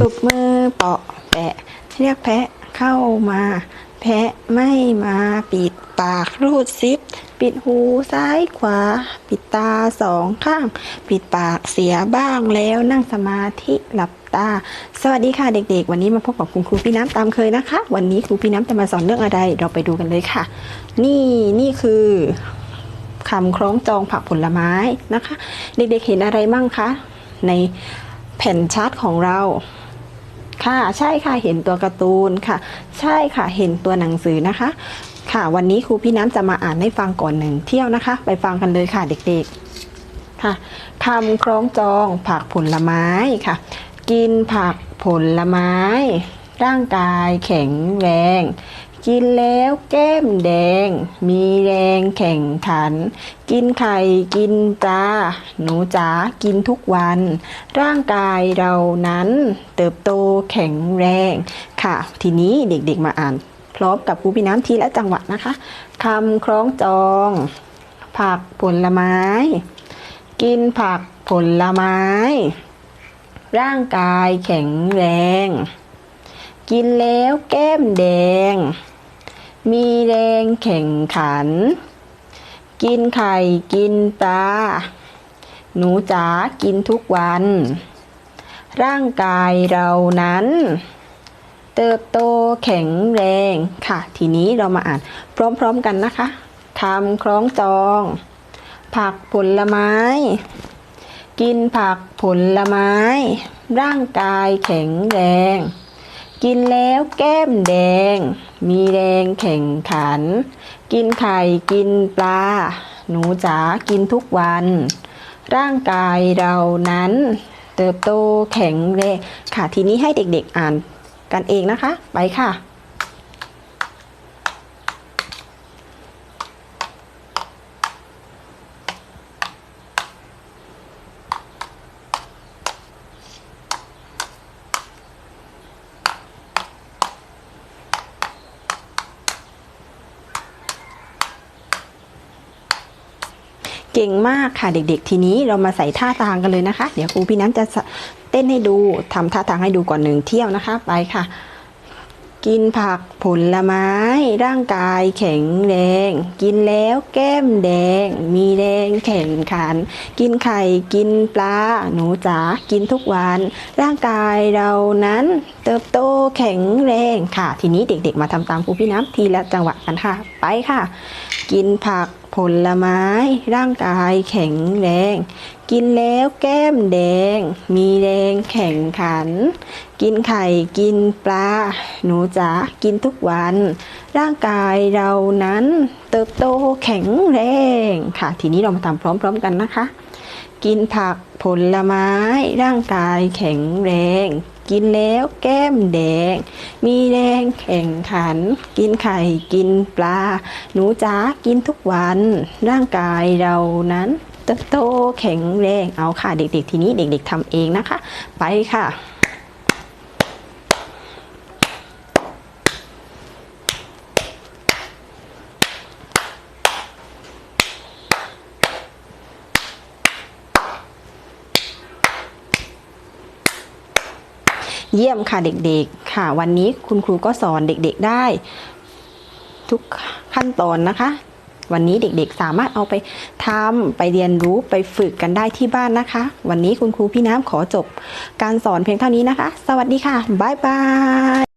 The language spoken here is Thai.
ตบมือเปาะแปะ เรียกแพะเข้ามา แพะไม่มาปิดปากรูดซิป ปิดหูซ้ายขวา ปิดตาสองข้าง ปิดปากเสียบ้างแล้วนั่งสมาธิหลับตา สวัสดีค่ะเด็กๆ วันนี้มาพบกับคุณครูพี่น้ำตามเคยนะคะ วันนี้ครูพี่น้ำจะมาสอนเรื่องอะไร เราไปดูกันเลยค่ะ นี่นี่คือคำคล้องจองผักผลไม้นะคะ เด็กๆเห็นอะไรมั่งคะ ในแผ่นชาร์ตของเรา ค่ะใช่ค่ะเห็นตัวการ์ตูนค่ะ ใช่ค่ะเห็นตัวหนังสือนะคะ ค่ะวันนี้ครูพี่น้ำจะมาอ่านให้ฟังก่อนหนึ่งเที่ยวนะคะ ไปฟังกันเลยค่ะเด็กๆค่ะคำคล้องจองผักผลไม้ค่ะ กินผักผลไม้ ร่างกายแข็งแรง กินแล้วแก้มแดง มีแรงแข่งขัน กินไข่กินปลาหนูจ๋ากินทุกวัน ร่างกายเรานั้นเติบโตแข็งแรงค่ะ ทีนี้เด็กๆมาอ่าน พร้อมกับครูพี่น้ำทีและจังหวะนะคะคำคล้องจอง ผักผลไม้ กินผักผลไม้ ร่างกายแข็งแรงกินแล้วแก้มแดง มีแรงแข่งขัน กินไข่กินปลา หนูจ๋ากินทุกวัน ร่างกายเรานั้น เติบโตแข็งแรงค่ะ ทีนี้เรามาอ่านพร้อมๆกันนะคะคำคล้องจอง ผักผลไม้ กินผักผลไม้ ร่างกายแข็งแรง กินแล้วแก้มแดง มีแรงแข่งขัน กินไข่กินปลา หนูจ๋ากินทุกวัน ร่างกายเรานั้น เติบโตแข็งแรงค่ะ ทีนี้ให้เด็กๆอ่านกันเองนะคะ ไปค่ะ ก่งมากค่ะเด็ก ๆ ทีนี้เรามาใส่ท่าทางกันเลยนะคะ เดี๋ยวครูพี่น้ำจะเต้นให้ดูทำท่าทางให้ดูก่อนหนึ่งเที่ยวนะคะ ไปค่ะ กินผักผลไม้ ร่างกายแข็งแรง กินแล้วแก้มแดง มีแรงแข่งขัน กินไข่กินปลา หนูจ๋ากินทุกวัน ร่างกายเรานั้นเติบโตแข็งแรงค่ะ ทีนี้เด็กๆ มาทำตามครูพี่น้ำทีละจังหวะกันค่ะ ไปค่ะ กินผัก ผลไม้ ร่างกายแข็งแรง กินแล้วแก้มแดง มีแรงแข่งขัน กินไข่กินปลา หนูจ๋ากินทุกวัน ร่างกายเรานั้นเติบโตแข็งแรงค่ะ ทีนี้เรามาทำพร้อม ๆ กันนะคะ กินผักผลไม้ ร่างกายแข็งแรง กินแล้วแก้มแดง มีแดงแข่งขัน กินไข่กินปลา หนูจ๋ากินทุกวัน ร่างกายเรานั้นเติบโตแข็งแรงเอาค่ะเด็กๆ ทีนี้เด็ก ๆทำเองนะคะ ไปค่ะ เยี่ยมค่ะเด็กๆค่ะ วันนี้คุณครูก็สอนเด็กๆได้ ทุกขั้นตอนนะคะ วันนี้เด็กๆสามารถเอาไปทำไปเรียนรู้ไปฝึกกันได้ที่บ้านนะคะ วันนี้คุณครูพี่น้ำขอจบ การสอนเพียงเท่านี้นะคะ สวัสดีค่ะบ๊ายบาย